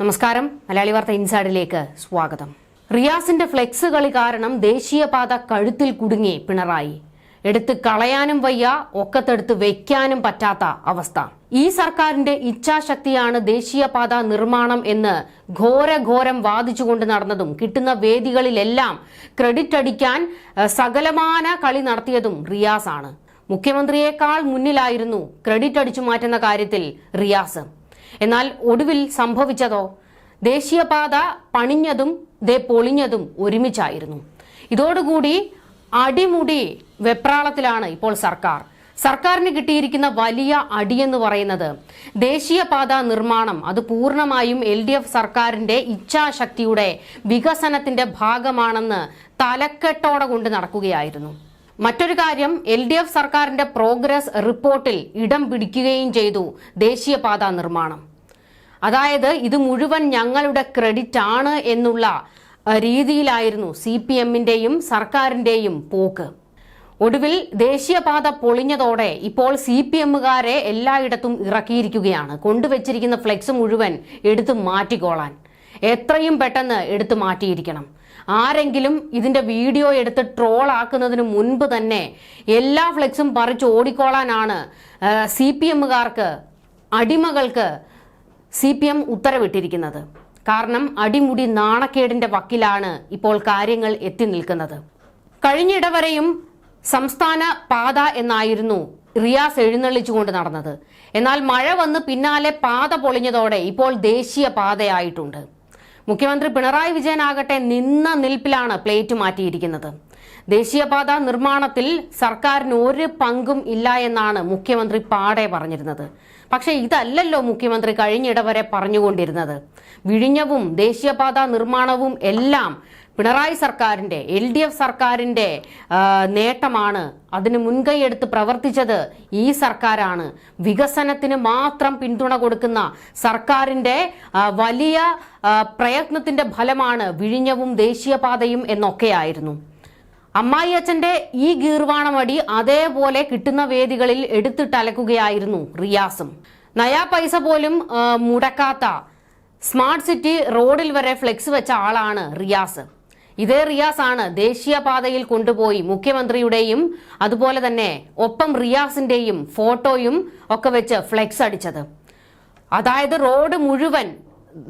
നമസ്കാരം. മലയാളി വാർത്ത ഇൻസൈഡിലേക്ക് സ്വാഗതം. റിയാസിന്റെ ഫ്ലെക്സ് കളി കാരണം ദേശീയപാത കഴുത്തിൽ കുടുങ്ങി പിണറായി. എടുത്ത് കളയാനും വയ്യ ഒക്കത്തെടുത്ത് വെക്കാനും പറ്റാത്ത അവസ്ഥ. ഈ സർക്കാരിന്റെ ഇച്ഛാശക്തിയാണ് ദേശീയപാത നിർമ്മാണം എന്ന് ഘോരഘോരം വാദിച്ചുകൊണ്ട് നടന്നതും കിട്ടുന്ന വേദികളിലെല്ലാം ക്രെഡിറ്റ് അടിക്കാൻ സകലമാന കളി നടത്തിയതും റിയാസാണ്. മുഖ്യമന്ത്രിയേക്കാൾ മുന്നിലായിരുന്നു ക്രെഡിറ്റ് അടിച്ചു മാറ്റുന്ന കാര്യത്തിൽ റിയാസ്. എന്നാൽ ഒടുവിൽ സംഭവിച്ചതോ? ദേശീയപാത പണിഞ്ഞതും ദേ പൊളിഞ്ഞതും ഒരുമിച്ചായിരുന്നു. ഇതോടുകൂടി അടിമുടി വെപ്രാളത്തിലാണ് ഇപ്പോൾ സർക്കാർ. സർക്കാരിന് കിട്ടിയിരിക്കുന്ന വലിയ അടിയെന്ന് പറയുന്നത് ദേശീയപാത നിർമ്മാണം. അത് പൂർണമായും എൽ ഡി എഫ് സർക്കാരിന്റെ ഇച്ഛാശക്തിയുടെ വികസനത്തിന്റെ ഭാഗമാണെന്ന് തലക്കെട്ടോടെ കൊണ്ട് നടക്കുകയായിരുന്നു. മറ്റൊരു കാര്യം എൽ ഡി എഫ് സർക്കാരിന്റെ പ്രോഗ്രസ് റിപ്പോർട്ടിൽ ഇടം പിടിക്കുകയും ചെയ്തു ദേശീയപാത നിർമ്മാണം. അതായത് ഇത് മുഴുവൻ ഞങ്ങളുടെ ക്രെഡിറ്റ് ആണ് എന്നുള്ള രീതിയിലായിരുന്നു സി പി എമ്മിന്റെയും സർക്കാരിന്റെയും പോക്ക്. ഒടുവിൽ ദേശീയപാത പൊളിഞ്ഞതോടെ ഇപ്പോൾ സി പി എമ്മുകാരെ എല്ലായിടത്തും ഇറക്കിയിരിക്കുകയാണ്. കൊണ്ടുവച്ചിരിക്കുന്ന ഫ്ലെക്സ് മുഴുവൻ എടുത്തു മാറ്റിക്കോളാൻ. എത്രയും പെട്ടെന്ന് എടുത്തു മാറ്റിയിരിക്കണം. ആരെങ്കിലും ഇതിന്റെ വീഡിയോ എടുത്ത് ട്രോൾ ആക്കുന്നതിന് മുൻപ് തന്നെ എല്ലാ ഫ്ലെക്സും പറിച്ച് ഓടിക്കോളാനാണ് സി പി എമ്മുകാർക്ക് അടിമകൾക്ക് സി പി എം ഉത്തരവിട്ടിരിക്കുന്നത്. കാരണം അടിമുടി നാണക്കേടിന്റെ വക്കിലാണ് ഇപ്പോൾ കാര്യങ്ങൾ എത്തി നിൽക്കുന്നത്. കഴിഞ്ഞിടവരെയും സംസ്ഥാന പാത എന്നായിരുന്നു റിയാസ് എഴുന്നള്ളിച്ചുകൊണ്ട് നടന്നത്. എന്നാൽ മഴ വന്ന് പിന്നാലെ പാത പൊളിഞ്ഞതോടെ ഇപ്പോൾ ദേശീയ പാതയായിട്ടുണ്ട്. മുഖ്യമന്ത്രി പിണറായി വിജയനാകട്ടെ നിന്ന നിൽപ്പിലാണ് പ്ലേറ്റ് മാറ്റിയിരിക്കുന്നത്. ദേശീയപാത നിർമ്മാണത്തിൽ സർക്കാരിന് ഒരു പങ്കും ഇല്ല എന്നാണ് മുഖ്യമന്ത്രി പാടെ പറഞ്ഞിരുന്നത്. പക്ഷേ ഇതല്ലല്ലോ മുഖ്യമന്ത്രി കഴിഞ്ഞിടവരെ പറഞ്ഞുകൊണ്ടിരുന്നത്. വിഴിഞ്ഞവും ദേശീയപാത നിർമ്മാണവും എല്ലാം പിണറായി സർക്കാരിന്റെ എൽ ഡി എഫ് സർക്കാരിന്റെ നേട്ടമാണ് അതിന് മുൻകൈയെടുത്ത് പ്രവർത്തിച്ചത് ഈ സർക്കാരാണ്. വികസനത്തിന് മാത്രം പിന്തുണ കൊടുക്കുന്ന സർക്കാരിന്റെ വലിയ പ്രയത്നത്തിന്റെ ഫലമാണ് വിഴിഞ്ഞവും ദേശീയപാതയും എന്നൊക്കെയായിരുന്നു. അമ്മായി അച്ഛന്റെ ഈ ഗീർവാണമടി അതേപോലെ കിട്ടുന്ന വേദികളിൽ എടുത്തിട്ടലക്കുകയായിരുന്നു റിയാസും. നയാ പൈസ പോലും മുടക്കാത്ത സ്മാർട്ട് സിറ്റി റോഡിൽ വരെ ഫ്ലെക്സ് വെച്ച ആളാണ് റിയാസ്. ഇതേ റിയാസ് ആണ് ദേശീയപാതയിൽ കൊണ്ടുപോയി മുഖ്യമന്ത്രിയുടെയും അതുപോലെ തന്നെ ഒപ്പം റിയാസിന്റെയും ഫോട്ടോയും ഒക്കെ വെച്ച് ഫ്ലെക്സ് അടിച്ചത്. അതായത് റോഡ് മുഴുവൻ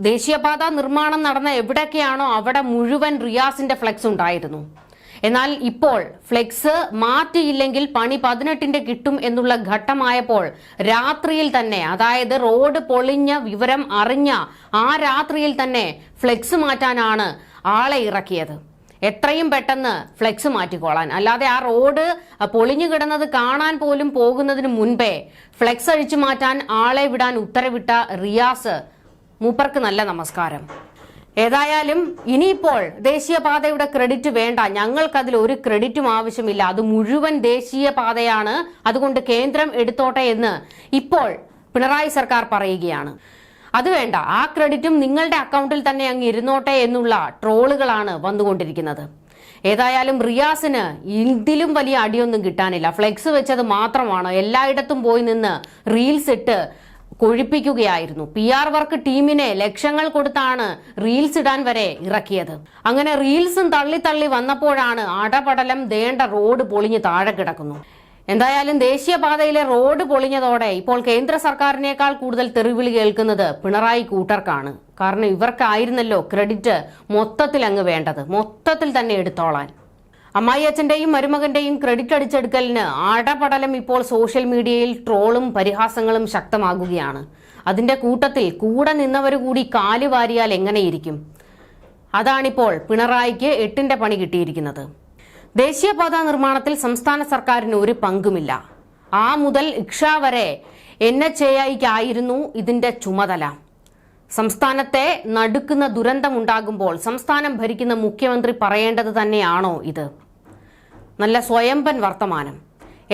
ദേശീയപാത നിർമ്മാണം നടന്ന എവിടെയൊക്കെയാണോ അവിടെ മുഴുവൻ റിയാസിന്റെ ഫ്ലെക്സ് ഉണ്ടായിരുന്നു. എന്നാൽ ഇപ്പോൾ ഫ്ലെക്സ് മാറ്റിയില്ലെങ്കിൽ പണി പതിനെട്ടിന്റെ കിട്ടും എന്നുള്ള ഘട്ടമായപ്പോൾ രാത്രിയിൽ തന്നെ അതായത് റോഡ് പൊളിഞ്ഞ വിവരം അറിഞ്ഞ ആ രാത്രിയിൽ തന്നെ ഫ്ലെക്സ് മാറ്റാനാണ് ആളെ ഇറക്കിയത്. എത്രയും പെട്ടെന്ന് ഫ്ലെക്സ് മാറ്റിക്കോളാൻ. അല്ലാതെ ആ റോഡ് പൊളിഞ്ഞു കിടന്നത് കാണാൻ പോലും പോകുന്നതിന് മുൻപേ ഫ്ലെക്സ് അഴിച്ചു മാറ്റാൻ ആളെ വിടാൻ ഉത്തരവിട്ട റിയാസ് മൂപ്പർക്ക് നല്ല നമസ്കാരം. ഏതായാലും ഇനിയിപ്പോൾ ദേശീയപാതയുടെ ക്രെഡിറ്റ് വേണ്ട. ഞങ്ങൾക്കതിൽ ഒരു ക്രെഡിറ്റും ആവശ്യമില്ല. അത് മുഴുവൻ ദേശീയപാതയാണ്. അതുകൊണ്ട് കേന്ദ്രം എടുത്തോട്ടെ എന്ന് ഇപ്പോൾ പിണറായി സർക്കാർ പറയുകയാണ്. അത് വേണ്ട. ആ ക്രെഡിറ്റും നിങ്ങളുടെ അക്കൗണ്ടിൽ തന്നെ അങ്ങ് ഇരുന്നോട്ടെ എന്നുള്ള ട്രോളുകളാണ് വന്നുകൊണ്ടിരിക്കുന്നത്. ഏതായാലും റിയാസിന് ഇതിലും വലിയ അടിയൊന്നും കിട്ടാനില്ല. ഫ്ലെക്സ് വെച്ചത് മാത്രമാണ്. എല്ലായിടത്തും പോയി നിന്ന് റീൽസ് ഇട്ട് കൊഴിപ്പിക്കുകയായിരുന്നു. പി ആർ വർക്ക് ടീമിനെ ലക്ഷങ്ങൾ കൊടുത്താണ് റീൽസ് ഇടാൻ വരെ ഇറക്കിയത്. അങ്ങനെ റീൽസും തള്ളി തള്ളി വന്നപ്പോഴാണ് അടപടലം ദേണ്ട റോഡ് പൊളിഞ്ഞ് താഴെ കിടക്കുന്നു. എന്തായാലും ദേശീയപാതയിലെ റോഡ് പൊളിഞ്ഞതോടെ ഇപ്പോൾ കേന്ദ്ര സർക്കാരിനേക്കാൾ കൂടുതൽ തെറിവിളി കേൾക്കുന്നത് പിണറായി കൂട്ടർക്കാണ്. കാരണം ഇവർക്കായിരുന്നല്ലോ ക്രെഡിറ്റ് മൊത്തത്തിൽ അങ്ങ് വേണ്ടത്. മൊത്തത്തിൽ തന്നെ എടുത്തോളാൻ. അമ്മായിയച്ഛന്റെയും മരുമകന്റെയും ക്രെഡിറ്റ് അടിച്ചെടുക്കലിന് ആടപടലം ഇപ്പോൾ സോഷ്യൽ മീഡിയയിൽ ട്രോളും പരിഹാസങ്ങളും ശക്തമാകുകയാണ്. അതിന്റെ കൂട്ടത്തിൽ കൂടെ നിന്നവർ കൂടി കാൽ വാരിയാൽ എങ്ങനെയിരിക്കും? അതാണിപ്പോൾ പിണറായിക്ക് എട്ടിന്റെ പണി കിട്ടിയിരിക്കുന്നത്. ദേശീയപാത നിർമ്മാണത്തിൽ സംസ്ഥാന സർക്കാരിന് ഒരു പങ്കുമില്ല. ആ മുതൽ ഇക്ഷ വരെ എൻ എച്ച് എ ഐക്കായിരുന്നു ഇതിന്റെ ചുമതല. സംസ്ഥാനത്തെ നടുക്കുന്ന ദുരന്തമുണ്ടാകുമ്പോൾ സംസ്ഥാനം ഭരിക്കുന്ന മുഖ്യമന്ത്രി പറയേണ്ടത് തന്നെയാണോ ഇത്? നല്ല സ്വയംഭൻ വർത്തമാനം.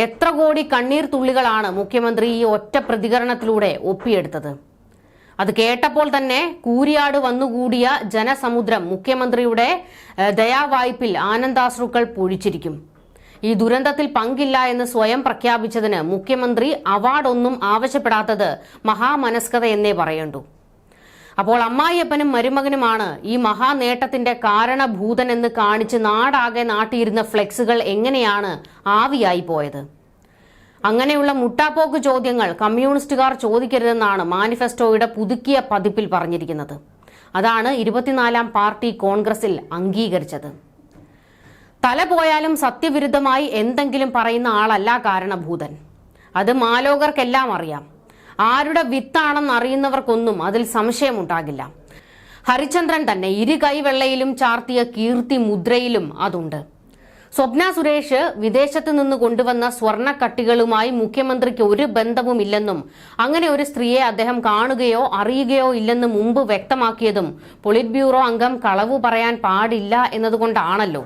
എത്ര കോടി കണ്ണീർ തുള്ളികളാണ് മുഖ്യമന്ത്രി ഈ ഒറ്റ പ്രതികരണത്തിലൂടെ ഒപ്പിയെടുത്തത്? അത് കേട്ടപ്പോൾ തന്നെ കൂരിയാട് വന്നുകൂടിയ ജനസമുദ്രം മുഖ്യമന്ത്രിയുടെ ദയാവായ്പിൽ ആനന്ദാശ്രുക്കൾ പൊഴിച്ചിരിക്കും. ഈ ദുരന്തത്തിൽ പങ്കില്ല എന്ന് സ്വയം പ്രഖ്യാപിച്ചതിന് മുഖ്യമന്ത്രി അവാർഡൊന്നും ആവശ്യപ്പെടാത്തത് മഹാമനസ്കത എന്നേ പറയണ്ടു. അപ്പോൾ അമ്മായിയപ്പനും മരുമകനുമാണ് ഈ മഹാനേട്ടത്തിന്റെ കാരണഭൂതൻ എന്ന് കാണിച്ച് നാടാകെ നാട്ടിയിരുന്ന ഫ്ലെക്സുകൾ എങ്ങനെയാണ് ആവിയായി പോയത്? അങ്ങനെയുള്ള മുട്ടാപ്പോക്ക് ചോദ്യങ്ങൾ കമ്മ്യൂണിസ്റ്റുകാർ ചോദിക്കരുതെന്നാണ് മാനിഫെസ്റ്റോയുടെ പുതുക്കിയ പതിപ്പിൽ പറഞ്ഞിരിക്കുന്നത്. അതാണ് ഇരുപത്തിനാലാം പാർട്ടി കോൺഗ്രസിൽ അംഗീകരിച്ചത്. തല പോയാലും സത്യവിരുദ്ധമായി എന്തെങ്കിലും പറയുന്ന ആളല്ല കാരണഭൂതൻ. അത് മാലോകർക്കെല്ലാം അറിയാം. ആരുടെ വിത്താണെന്ന് അറിയുന്നവർക്കൊന്നും അതിൽ സംശയമുണ്ടാകില്ല. ഹരിചന്ദ്രൻ തന്നെ ഇരു കൈവെള്ളയിലും ചാർത്തിയ കീർത്തി മുദ്രയിലും അതുണ്ട്. സ്വപ്ന സുരേഷ് വിദേശത്ത് നിന്ന് കൊണ്ടുവന്ന സ്വർണക്കട്ടികളുമായി മുഖ്യമന്ത്രിക്ക് ഒരു ബന്ധവുമില്ലെന്നും അങ്ങനെ ഒരു സ്ത്രീയെ അദ്ദേഹം കാണുകയോ അറിയുകയോ ഇല്ലെന്ന് മുമ്പ് വ്യക്തമാക്കിയതും പൊളിറ്റ് ബ്യൂറോ അംഗം കളവു പറയാൻ പാടില്ല എന്നതുകൊണ്ടാണല്ലോ.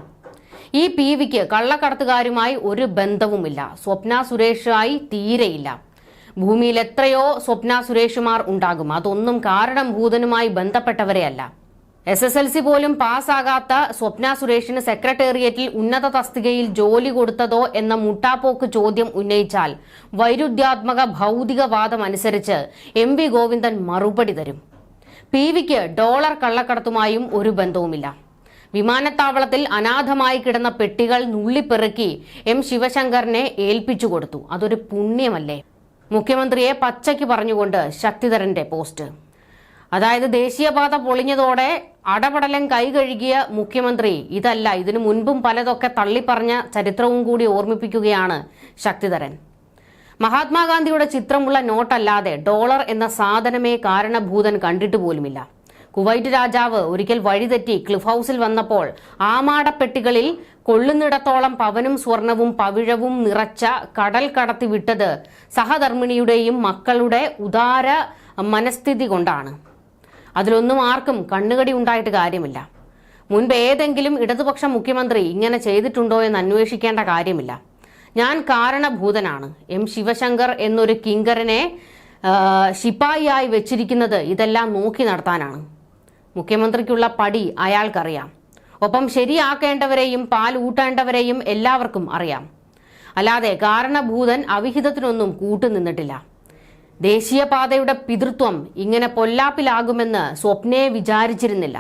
ഈ പി വിക്ക് കള്ളക്കടത്തുകാരുമായി ഒരു ബന്ധവുമില്ല. സ്വപ്ന സുരേഷായി തീരെയില്ല. ഭൂമിയിൽ എത്രയോ സ്വപ്ന സുരേഷുമാർ ഉണ്ടാകും. അതൊന്നും കാരണം ഭൂതനുമായി ബന്ധപ്പെട്ടവരെയല്ല. എസ് എസ് എൽ സി പോലും പാസ്സാകാത്ത സ്വപ്ന സുരേഷിന് സെക്രട്ടേറിയറ്റിൽ ഉന്നത തസ്തികയിൽ ജോലി കൊടുത്തതോ എന്ന മുട്ടാപ്പോക്ക് ചോദ്യം ഉന്നയിച്ചാൽ വൈരുദ്ധ്യാത്മക ഭൗതികവാദം അനുസരിച്ച് എം വി ഗോവിന്ദൻ മറുപടി തരും. പി വിക്ക് ഡോളർ കള്ളക്കടത്തുമായും ഒരു ബന്ധവുമില്ല. വിമാനത്താവളത്തിൽ അനാഥമായി കിടന്ന പെട്ടികൾ നുള്ളിപ്പെറുക്കി എം ശിവശങ്കറിനെ ഏൽപ്പിച്ചു കൊടുത്തു. അതൊരു പുണ്യമല്ലേ? മുഖ്യമന്ത്രിയെ പച്ചയ്ക്ക് പറഞ്ഞുകൊണ്ട് ശക്തിധരന്റെ പോസ്റ്റ്. അതായത് ദേശീയപാത പൊളിഞ്ഞതോടെ അടപടലം കൈകഴുകിയ മുഖ്യമന്ത്രി. ഇതല്ല ഇതിനു മുൻപും പലതൊക്കെ തള്ളിപ്പറഞ്ഞ ചരിത്രവും കൂടി ഓർമ്മിപ്പിക്കുകയാണ് ശക്തിധരൻ. മഹാത്മാഗാന്ധിയുടെ ചിത്രമുള്ള നോട്ടല്ലാതെ ഡോളർ എന്ന സാധനമേ കാരണഭൂതൻ കണ്ടിട്ട് പോലുമില്ല. കുവൈറ്റ് രാജാവ് ഒരിക്കൽ വഴിതെറ്റി ക്ലിഫ് ഹൗസിൽ വന്നപ്പോൾ ആമാടപ്പെട്ടികളിൽ കൊള്ളുന്നിടത്തോളം പവനും സ്വർണവും പവിഴവും നിറച്ച കടൽ കടത്തി വിട്ടത് സഹധർമ്മിണിയുടെയും മക്കളുടെ ഉദാര മനസ്ഥിതി കൊണ്ടാണ്. അതിലൊന്നും ആർക്കും കണ്ണുകടി ഉണ്ടായിട്ട് കാര്യമില്ല. മുൻപ് ഏതെങ്കിലും ഇടതുപക്ഷ മുഖ്യമന്ത്രി ഇങ്ങനെ ചെയ്തിട്ടുണ്ടോ എന്ന് അന്വേഷിക്കേണ്ട കാര്യമില്ല. ഞാൻ കാരണഭൂതനാണ്. എം ശിവശങ്കർ എന്നൊരു കിങ്കരനെ ആ, ശിപ്പായിയായി വെച്ചിരിക്കുന്നത് ഇതെല്ലാം നോക്കി നടത്താനാണ്. മുഖ്യമന്ത്രിക്കുള്ള പടി അയാൾക്കറിയാം. ഒപ്പം ശരിയാക്കേണ്ടവരെയും പാൽ ഊട്ടേണ്ടവരെയും എല്ലാവർക്കും അറിയാം. അല്ലാതെ കാരണഭൂതൻ അവിഹിതത്തിനൊന്നും കൂട്ടുനിന്നിട്ടില്ല. ദേശീയപാതയുടെ പിതൃത്വം ഇങ്ങനെ പൊല്ലാപ്പിലാകുമെന്ന് സ്വപ്നയെ വിചാരിച്ചിരുന്നില്ല.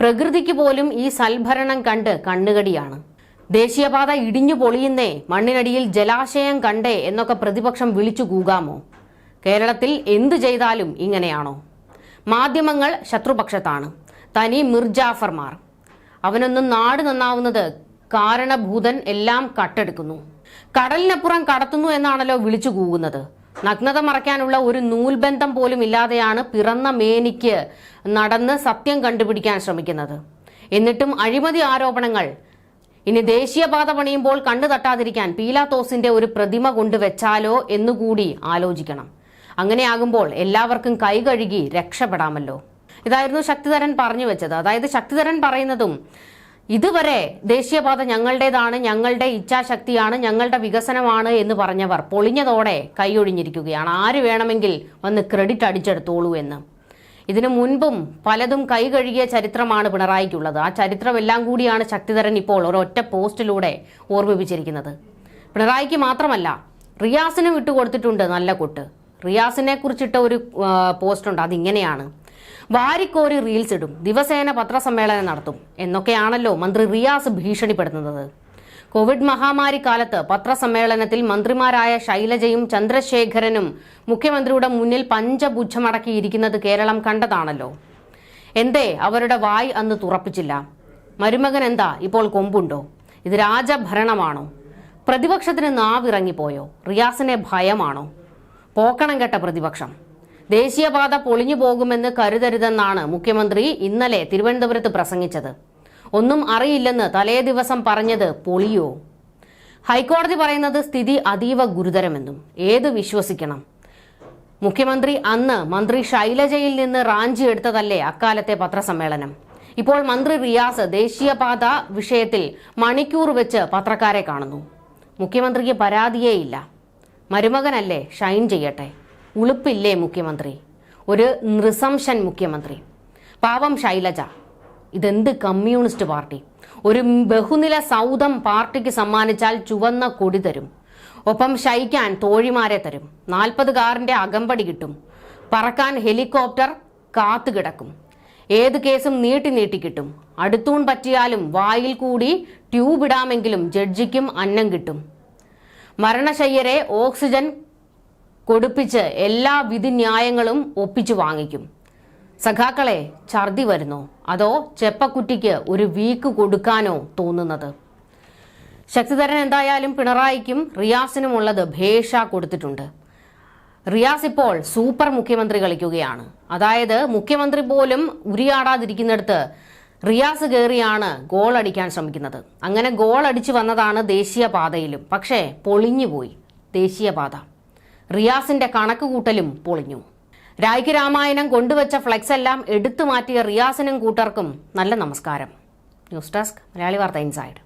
പ്രകൃതിക്ക് പോലും ഈ സൽഭരണം കണ്ട് കണ്ണുകടിയാണ്. ദേശീയപാത ഇടിഞ്ഞു പൊളിയുന്നേ മണ്ണിനടിയിൽ ജലാശയം കണ്ടേ എന്നൊക്കെ പ്രതിപക്ഷം വിളിച്ചു കൂകാമോ? കേരളത്തിൽ എന്തു ചെയ്താലും ഇങ്ങനെയാണോ? മാധ്യമങ്ങൾ ശത്രുപക്ഷത്താണ്. തനി മിർജാഫർമാർ. അവനൊന്നും നാട് നന്നാവുന്നത് കാരണഭൂതൻ എല്ലാം കട്ടെടുക്കുന്നു. കടലിനപ്പുറം കടത്തുന്നു എന്നാണല്ലോ വിളിച്ചു കൂകുന്നത്. നഗ്നത മറയ്ക്കാനുള്ള ഒരു നൂൽബന്ധം പോലും ഇല്ലാതെയാണ് പിറന്ന മേനിക്ക് നടന്ന് സത്യം കണ്ടുപിടിക്കാൻ ശ്രമിക്കുന്നത്. എന്നിട്ടും അഴിമതി ആരോപണങ്ങൾ. ഇനി ദേശീയപാത പണിയുമ്പോൾ കണ്ണു തട്ടാതിരിക്കാൻ പീലാത്തോസിന്റെ ഒരു പ്രതിമ കൊണ്ടുവച്ചാലോ എന്നുകൂടി ആലോചിക്കണം. അങ്ങനെയാകുമ്പോൾ എല്ലാവർക്കും കൈ കഴുകി രക്ഷപ്പെടാമല്ലോ. ഇതായിരുന്നു ശക്തിധരൻ പറഞ്ഞു വെച്ചത്. അതായത് ശക്തിധരൻ പറയുന്നതും ഇതുവരെ ദേശീയപാത ഞങ്ങളുടേതാണ് ഞങ്ങളുടെ ഇച്ഛാശക്തിയാണ് ഞങ്ങളുടെ വികസനമാണ് എന്ന് പറഞ്ഞവർ പൊളിഞ്ഞതോടെ കൈയൊഴിഞ്ഞിരിക്കുകയാണ്. ആര് വേണമെങ്കിൽ വന്ന് ക്രെഡിറ്റ് അടിച്ചെടുത്തോളൂ എന്ന്. ഇതിനു മുൻപും പലതും കൈകഴുകിയ ചരിത്രമാണ് പിണറായിക്കുള്ളത്. ആ ചരിത്രമെല്ലാം കൂടിയാണ് ശക്തിധരൻ ഇപ്പോൾ ഒരൊറ്റ പോസ്റ്റിലൂടെ ഓർമ്മിപ്പിച്ചിരിക്കുന്നത്. പിണറായിക്ക് മാത്രമല്ല റിയാസിനും ഇട്ടുകൊടുത്തിട്ടുണ്ട് നല്ല കൊട്ട്. റിയാസിനെ കുറിച്ചിട്ട ഒരു പോസ്റ്റുണ്ട്. അതിങ്ങനെയാണ്. വാരിക്കോരി റീൽസ് ഇടും. ദിവസേന പത്രസമ്മേളനം നടത്തും. എന്നൊക്കെയാണല്ലോ മന്ത്രി റിയാസ് ഭീഷണിപ്പെടുത്തുന്നത്. കോവിഡ് മഹാമാരി കാലത്ത് പത്രസമ്മേളനത്തിൽ മന്ത്രിമാരായ ശൈലജയും ചന്ദ്രശേഖരനും മുഖ്യമന്ത്രിയുടെ മുന്നിൽ പഞ്ചപുച്ഛമടക്കിയിരിക്കുന്നത് കേരളം കണ്ടതാണല്ലോ. എന്തേ അവരുടെ വായ് അന്ന് തുറപ്പിച്ചില്ല. മരുമകൻ എന്താ ഇപ്പോൾ കൊമ്പുണ്ടോ? ഇത് രാജഭരണമാണോ? പ്രതിപക്ഷത്തിന് നാവിറങ്ങിപ്പോയോ? റിയാസിനെ ഭയമാണോ? പോക്കണം കേട്ട പ്രതിപക്ഷം. ദേശീയപാത പൊളിഞ്ഞു പോകുമെന്ന് കരുതരുതെന്നാണ് മുഖ്യമന്ത്രി ഇന്നലെ തിരുവനന്തപുരത്ത് പ്രസംഗിച്ചത്. ഒന്നും അറിയില്ലെന്ന് തലേ ദിവസം പറഞ്ഞത് പൊളിയോ? ഹൈക്കോടതി പറയുന്നത് സ്ഥിതി അതീവ ഗുരുതരമെന്നും ഏത് വിശ്വസിക്കണം? മുഖ്യമന്ത്രി അന്ന് മന്ത്രി ശൈലജയിൽ നിന്ന് റാഞ്ചി എടുത്തതല്ലേ അക്കാലത്തെ പത്രസമ്മേളനം? ഇപ്പോൾ മന്ത്രി റിയാസ് ദേശീയപാത വിഷയത്തിൽ മണിക്കൂർ വെച്ച് പത്രക്കാരെ കാണുന്നു. മുഖ്യമന്ത്രിക്ക് പരാതിയേയില്ല മരുമകനല്ലേ ഷൈൻ ചെയ്യട്ടെ? ഉളുപ്പില്ലേ മുഖ്യമന്ത്രി? ഒരു നൃസംശൻ മുഖ്യമന്ത്രി. പാവം ശൈലജ. ഇതെന്ത് കമ്മ്യൂണിസ്റ്റ് പാർട്ടി? ഒരു ബഹുനില സൗധം പാർട്ടിക്ക് സമ്മാനിച്ചാൽ ചുവന്ന കൊടി തരും. ഒപ്പം ശയിക്കാൻ തോഴിമാരെ തരും. നാൽപ്പത് കാറിന്റെ അകമ്പടി കിട്ടും. പറക്കാൻ ഹെലികോപ്റ്റർ കാത്തുകിടക്കും ഏത് കേസും നീട്ടി നീട്ടി കിട്ടും. അടുത്തൂൺ പറ്റിയാലും വായിൽ കൂടി ട്യൂബ് ഇടാമെങ്കിലും ജഡ്ജിക്കും അന്നം കിട്ടും. മരണശയ്യരെ ഓക്സിജൻ കൊടുപ്പിച്ച് എല്ലാ വിധിന്യായങ്ങളും ഒപ്പിച്ചു വാങ്ങിക്കും. സഖാക്കളെ ഛർദി വരുന്നു. അതോ ചെപ്പക്കുറ്റിക്ക് ഒരു വീക്ക് കൊടുക്കാനോ തോന്നുന്നത്? ശക്തിധരൻ എന്തായാലും പിണറായിക്കും റിയാസിനുമുള്ളത് ഭേഷ കൊടുത്തിട്ടുണ്ട്. റിയാസ് ഇപ്പോൾ സൂപ്പർ മുഖ്യമന്ത്രി കളിക്കുകയാണ്. അതായത് മുഖ്യമന്ത്രി പോലും ഉരിയാടാതിരിക്കുന്നിടത്ത് റിയാസ് കയറിയാണ് ഗോൾ അടിക്കാൻ ശ്രമിക്കുന്നത്. അങ്ങനെ ഗോൾ അടിച്ചു വന്നതാണ് ദേശീയപാതയിലും. പക്ഷേ പൊളിഞ്ഞുപോയി. ദേശീയപാത. റിയാസിന്റെ കണക്കുകൂട്ടലും പൊളിഞ്ഞു. രായ്ക്ക് രാമായണം കൊണ്ടുവച്ച ഫ്ലെക്സ് എല്ലാം എടുത്തു മാറ്റിയ റിയാസിനും കൂട്ടർക്കും നല്ല നമസ്കാരം. ന്യൂസ് ഡെസ്ക് മലയാളി വാർത്ത ഇൻസൈഡ്.